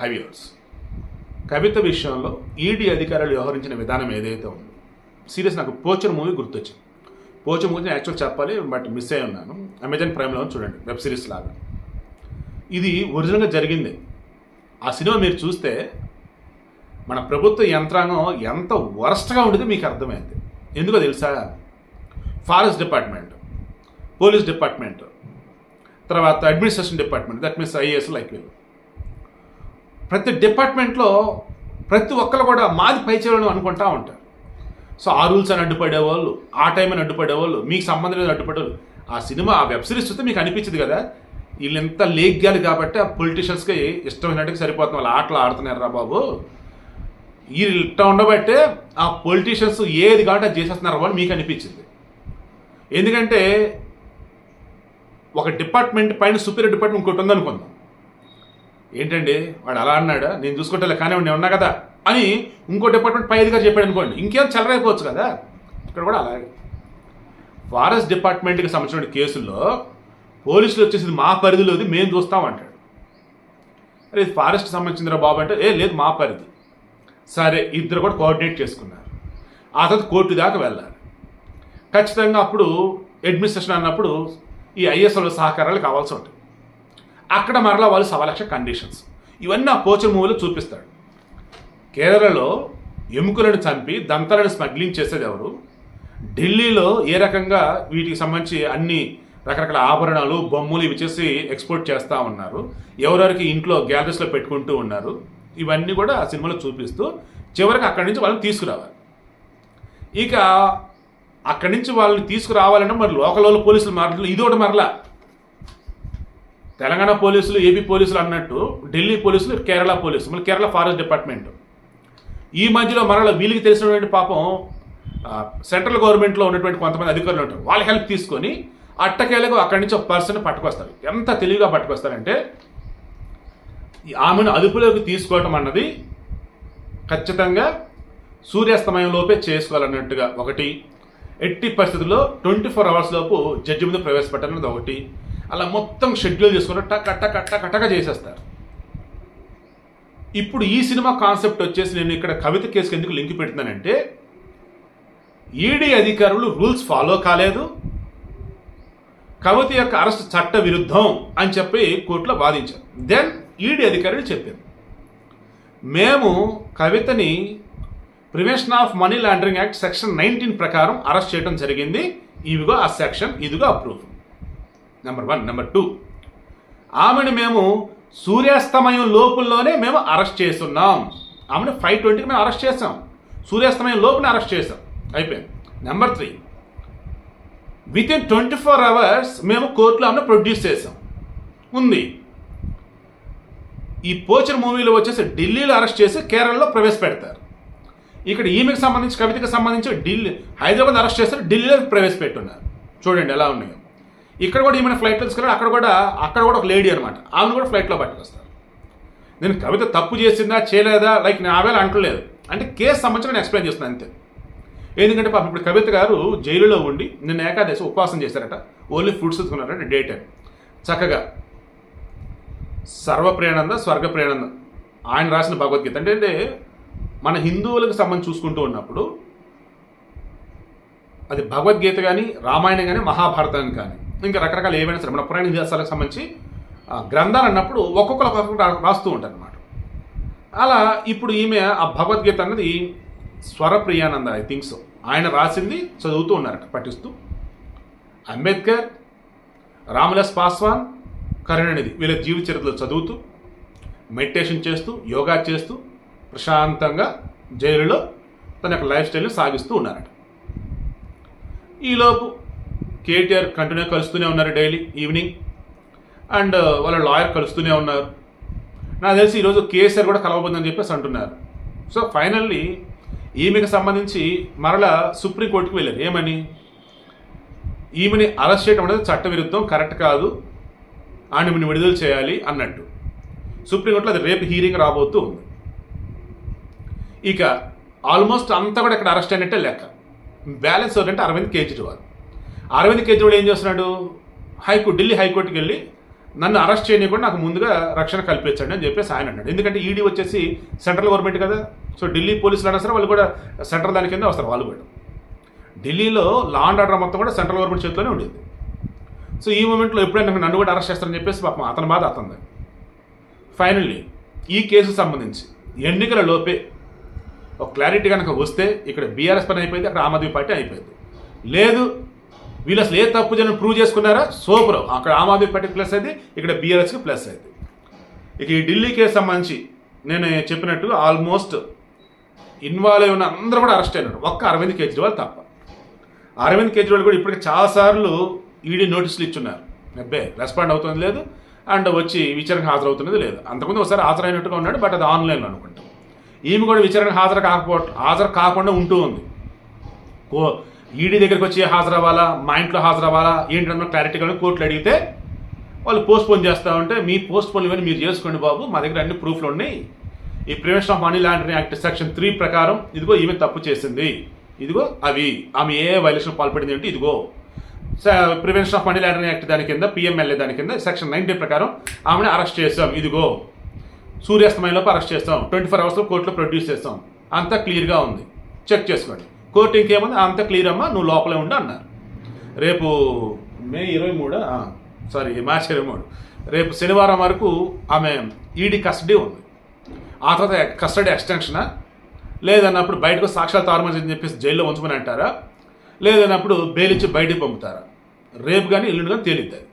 హైవ్యూర్స్ కవిత విషయంలో ఈడీ అధికారులు వ్యవహరించిన విధానం ఏదైతే ఉందో. సీరియస్ నాకు పోచర్ మూవీ గుర్తొచ్చింది. పోచర్ మూవీ యాక్చువల్ చెప్పాలి బట్ మిస్ అయి ఉన్నాను. అమెజాన్ ప్రైమ్లో చూడండి వెబ్ సిరీస్ లాగా. ఇది ఒరిజినల్గా జరిగింది. ఆ సినిమా మీరు చూస్తే మన ప్రభుత్వ యంత్రాంగం ఎంత వరస్ట్గా ఉండేది మీకు అర్థమైంది. ఎందుకో తెలుసా? ఫారెస్ట్ డిపార్ట్మెంట్ పోలీస్ డిపార్ట్మెంట్ తర్వాత administration department that means IAS like వీళ్ళు. ప్రతి డిపార్ట్మెంట్లో ప్రతి ఒక్కరు కూడా మాది పై చేయడం అనుకుంటా ఉంటారు. సో ఆ రూల్స్ అని అడ్డుపడేవాళ్ళు ఆ టైం అని అడ్డుపడేవాళ్ళు మీకు సంబంధం లేదు అడ్డుపడేవాళ్ళు ఆ సినిమా ఆ వెబ్ సిరీస్ చూస్తే మీకు అనిపించింది కదా? వీళ్ళు ఎంత లేగ్గాలి కాబట్టి ఆ పొలిటీషియన్స్కి ఇష్టమైనట్టుగా సరిపోతుంది. వాళ్ళు ఆటలు ఆడుతున్నారు రా బాబు. వీళ్ళు ఇట్లా ఉండబట్టే ఆ పొలిటీషియన్స్ ఏది కాబట్టి అది చేసేస్తున్నారు వాళ్ళు మీకు అనిపించింది. ఎందుకంటే ఒక డిపార్ట్మెంట్ పైన సుపీరియర్ డిపార్ట్మెంట్ ఇంకోటి ఉందనుకుందాం. ఏంటండి వాడు అలా అన్నాడా? నేను చూసుకుంటే కానీ నేను ఉన్నా కదా? అని ఇంకో డిపార్ట్మెంట్ పై అధికారి చెప్పాడు అనుకోండి ఇంకేం చెలరైపోవచ్చు కదా? ఇక్కడ కూడా అలాగే. ఫారెస్ట్ డిపార్ట్మెంట్కి సంబంధించిన కేసుల్లో పోలీసులు వచ్చేసింది మా పరిధిలోది మేము చూస్తాం అంటాడు. అరే ఇది ఫారెస్ట్కి సంబంధించిందిరా బాబు అంటే ఏ లేదు మా పరిధి. సరే ఇద్దరు కూడా కోఆర్డినేట్ చేసుకున్నారు. ఆ తర్వాత కోర్టు దాకా వెళ్ళాలి. ఖచ్చితంగా అప్పుడు అడ్మినిస్ట్రేషన్ అన్నప్పుడు ఈ ఐఎస్ఎల్ సహకారాలు కావాల్సి ఉంటుంది. అక్కడ మరలా వాళ్ళు సవా లక్ష కండిషన్స్ ఇవన్నీ ఆ పోచర్ మూవీలో చూపిస్తాడు. కేరళలో ఎముకలను చంపి దంతాలను స్మగ్లింగ్ చేసేది ఎవరు? ఢిల్లీలో ఏ రకంగా వీటికి సంబంధించి అన్ని రకరకాల ఆభరణాలు బొమ్మలు ఇవి చేసి ఎక్స్పోర్ట్ చేస్తూ ఉన్నారు? ఎవరెవరికి ఇంట్లో గ్యాలరీస్లో పెట్టుకుంటూ ఉన్నారు? ఇవన్నీ కూడా ఆ సినిమాలో చూపిస్తూ చివరికి అక్కడి నుంచి వాళ్ళని తీసుకురావాలి. ఇక అక్కడి నుంచి వాళ్ళని తీసుకురావాలంటే మరి లోకల్ వాళ్ళు పోలీసులు మారట్లు ఇది ఒకటి మరలా. తెలంగాణ పోలీసులు ఏపీ పోలీసులు అన్నట్టు ఢిల్లీ పోలీసులు కేరళ పోలీసులు మళ్ళీ కేరళ ఫారెస్ట్ డిపార్ట్మెంట్. ఈ మధ్యలో మరల వీళ్ళకి తెలిసినటువంటి పాపం సెంట్రల్ గవర్నమెంట్లో ఉన్నటువంటి కొంతమంది అధికారులు ఉంటారు. వాళ్ళ హెల్ప్ తీసుకొని అట్టకేలకు అక్కడి నుంచి ఒక పర్సన్ పట్టుకొస్తారు. ఎంత తెలివిగా పట్టుకొస్తారంటే ఆమెను అదుపులోకి తీసుకోవటం అన్నది ఖచ్చితంగా సూర్యాస్తమయంలోపే చేసుకోవాలన్నట్టుగా ఒకటి. ఎట్టి పరిస్థితుల్లో ట్వంటీ ఫోర్ అవర్స్ లోపు జడ్జి ముందు ప్రవేశపెట్టాలన్నది ఒకటి. అలా మొత్తం షెడ్యూల్ చేసుకుని టక్ టక్ టక్ టక్ చేసేస్తారు. ఇప్పుడు ఈ సినిమా కాన్సెప్ట్ వచ్చేసి నేను ఇక్కడ కవిత కేసుకి ఎందుకు లింక్ పెడుతున్నానంటే ఈడీ అధికారులు రూల్స్ ఫాలో కాలేదు. కవిత యొక్క అరెస్ట్ చట్ట విరుద్ధం అని చెప్పి కోర్టులో వాదించారు. దెన్ ఈడీ అధికారులు చెప్పారు మేము కవితని prevention of money laundering act section nineteen ప్రకారం అరెస్ట్ చేయడం జరిగింది. ఇవిగో ఆ సెక్షన్ ఇదిగో approve number one number two ఆమెను మేము సూర్యాస్తమయం లోపుల్లోనే మేము అరెస్ట్ చేస్తున్నాం. ఆమెను ఫైవ్ ట్వంటీకి మేము అరెస్ట్ చేసాం సూర్యాస్తమయం లోపునే అరెస్ట్ చేసాం అయిపోయింది. Number three with in twenty four hours మేము కోర్టులో ఆమెను ప్రొడ్యూస్ చేసాం ఉంది. ఈ పోచర్ మూవీలో వచ్చేసి ఢిల్లీలో అరెస్ట్ చేసి కేరళలో ప్రవేశపెడతారు. ఇక్కడ ఈమెకు సంబంధించి కవితకు సంబంధించి ఢిల్లీ హైదరాబాద్ అరెస్ట్ చేస్తారు ఢిల్లీలో ప్రవేశపెట్టున్నారు. చూడండి ఎలా ఉన్నాయో. ఇక్కడ కూడా ఈమెను ఫ్లైట్లో తీసుకెళ్ళారు అక్కడ కూడా అక్కడ కూడా ఒక లేడీ అనమాట ఆమెను కూడా ఫ్లైట్లో పట్టుకొస్తారు నేను కవిత తప్పు చేసిందా చేయలేదా? లైక్ నేను ఆవేళ అంటలేదు. అంటే కేసు సంబంధించి నేను ఎక్స్ప్లెయిన్ చేస్తున్నాను అంతే. ఎందుకంటే పాపం ఇప్పుడు కవిత గారు జైలులో ఉండి నిన్న ఏకాదశి ఉపవాసం చేశారట. ఓన్లీ ఫుడ్స్ తీసుకున్నారట డే టైం చక్కగా సర్వప్రేణంద స్వర్గప్రేణంద ఆయన రాసిన భగవద్గీత. అంటే అంటే మన హిందువులకు సంబంధించి చూసుకుంటూ ఉన్నప్పుడు అది భగవద్గీత కానీ రామాయణం కానీ మహాభారతం కానీ ఇంకా రకరకాల ఏమైనా సరే మన పురాణ ఇతిహాసాలకు సంబంధించి ఆ, గ్రంథాలు అన్నప్పుడు ఒక్కొక్కరు ఒక్కొక్కరు రాస్తూ ఉంటారు అనమాట అలా ఇప్పుడు ఈమె ఆ భగవద్గీత అన్నది స్వరప్రియానంద ఐ థింక్ సో. ఆయన రాసింది చదువుతూ ఉన్నారట పఠిస్తూ. అంబేద్కర్ రామదాస్ పాస్వాన్ కరుణనిధి వీళ్ళ జీవిత చరిత్రలు చదువుతూ మెడిటేషన్ చేస్తూ యోగా చేస్తూ ప్రశాంతంగా జైలులో తన యొక్క లైఫ్ స్టైల్ని సాగిస్తూ ఉన్నారట. ఈలోపు కేటీఆర్ కంటిన్యూ కలుస్తూనే ఉన్నారు డైలీ ఈవినింగ్. అండ్ uh, వాళ్ళ లాయర్ కలుస్తూనే ఉన్నారు. నాకు తెలిసి ఈరోజు కేసీఆర్ కూడా కలవబోతుందని చెప్పేసి అంటున్నారు. సో ఫైనల్లీ ఈమెకి సంబంధించి మరలా సుప్రీంకోర్టుకి వెళ్ళారు. ఏమని? ఈమెని అరెస్ట్ చేయడం అనేది చట్టవిరుద్ధం కరెక్ట్ కాదు. ఆమెను విడుదల చేయాలి అన్నట్టు. సుప్రీంకోర్టులో అది రేపు హీరింగ్ రాబోతూ ఉంది. ఇక ఆల్మోస్ట్ అంతా కూడా ఇక్కడ అరెస్ట్ అయినట్టే లెక్క. బ్యాలెన్స్ ఏంటంటే అరవింద్ కేజ్రీవాల్. అరవింద్ కేజ్రీవాల్ ఏం చేస్తున్నాడు? హైకోర్టు ఢిల్లీ హైకోర్టుకి వెళ్ళి నన్ను అరెస్ట్ చేయనీయకుండా నాకు ముందుగా రక్షణ కల్పించండి అని చెప్పేసి ఆయన అన్నాడు. ఎందుకంటే ఈడీ వచ్చేసి సెంట్రల్ గవర్నమెంట్ కదా. సో ఢిల్లీ పోలీసులు అయినా సరే వాళ్ళు కూడా సెంట్రల్ దాని కింద వస్తారు వాళ్ళు కూడా. ఢిల్లీలో లా అండ్ ఆర్డర్ మొత్తం కూడా సెంట్రల్ గవర్నమెంట్ చేతిలోనే ఉండేది. సో ఈ మూమెంట్లో ఎప్పుడైనా నన్ను కూడా అరెస్ట్ చేస్తారని చెప్పేసి పాపం అతని బాధ అతనిది. ఫైనల్లీ ఈ కేసు సంబంధించి ఎన్నికల లోపే ఒక క్లారిటీ కనుక వస్తే ఇక్కడ బీఆర్ఎస్ పని అయిపోయింది అక్కడ ఆమ్ ఆద్మీ పార్టీ అయిపోయింది. లేదు వీళ్ళు అసలు ఏ తప్పు జనం ప్రూవ్ చేసుకున్నారా? సూపర్. అక్కడ ఆమ్ ఆద్మీ పార్టీ ప్లస్ అయింది ఇక్కడ బీఆర్ఎస్కి ప్లస్ అయింది. ఇక ఈ ఢిల్లీ కేసు సంబంధించి నేను చెప్పినట్టు ఆల్మోస్ట్ ఇన్వాల్వ్ అయిన అందరూ కూడా అరెస్ట్ అయినారు. ఒక్క అరవింద్ కేజ్రీవాల్ తప్ప. అరవింద్ కేజ్రీవాల్ కూడా ఇప్పటికి చాలాసార్లు ఈడీ నోటీసులు ఇచ్చున్నారు. అబ్బే రెస్పాండ్ అవుతుంది లేదు అండ్ వచ్చి విచారణకు హాజరవుతున్నది లేదు. అంతకుముందు ఒకసారి హాజరైనట్టుగా ఉన్నాడు బట్ అది ఆన్లైన్లో అనుకుంటాం. ఈమె కూడా విచారణకు హాజరు కాకపో హాజరు కాకుండా ఉంటూ ఉంది. కో ఈడీ దగ్గరికి వచ్చి హాజరవ్వాలా? మా ఇంట్లో హాజరవ్వాలా? ఏంటన్నా క్లారిటీగా కోర్టులు అడిగితే వాళ్ళు పోస్ట్పోన్ చేస్తా ఉంటే మీ పోస్ట్ పోన్ ఇవన్నీ మీరు చేసుకోండి బాబు. మా దగ్గర అన్ని ప్రూఫ్లు ఉన్నాయి. ఈ prevention of money laundering act section three ప్రకారం ఇదిగో ఈమె తప్పు చేసింది. ఇదిగో అవి. ఆమె ఏ వైలేషన్ పాల్పడింది అంటే ఇదిగో. Prevention of money laundering act దాని కింద పిఎంఎల్ఏ దాని కింద సెక్షన్ నైన్టీ ప్రకారం ఆమెను అరెస్ట్ చేస్తాం ఇదిగో. సూర్యాస్తమయంలోపు అరెస్ట్ చేస్తాం. ట్వంటీ ఫోర్ అవర్స్లో కోర్టులో ప్రొడ్యూస్ చేస్తాం. అంతా క్లియర్గా ఉంది. చెక్ చేసుకోండి. కోర్టు ఇంకేముంది? అంత క్లియర్ అమ్మా నువ్వు లోపలే ఉండు అన్నారు రేపు మే ఇరవై మూడు? సారీ మార్చి ఇరవై మూడు. రేపు శనివారం వరకు ఆమె ఈడీ కస్టడీ ఉంది. ఆ తర్వాత కస్టడీ ఎక్స్టెన్షనా లేదన్నప్పుడు బయటకు సాక్ష్యాలు తారుమని అని చెప్పేసి జైల్లో ఉంచమని అంటారా? లేదన్నప్పుడు బెయిల్ ఇచ్చి బయటికి పంపుతారా? రేపు కానీ ఎల్లుండి కానీ తేలిద్దాయి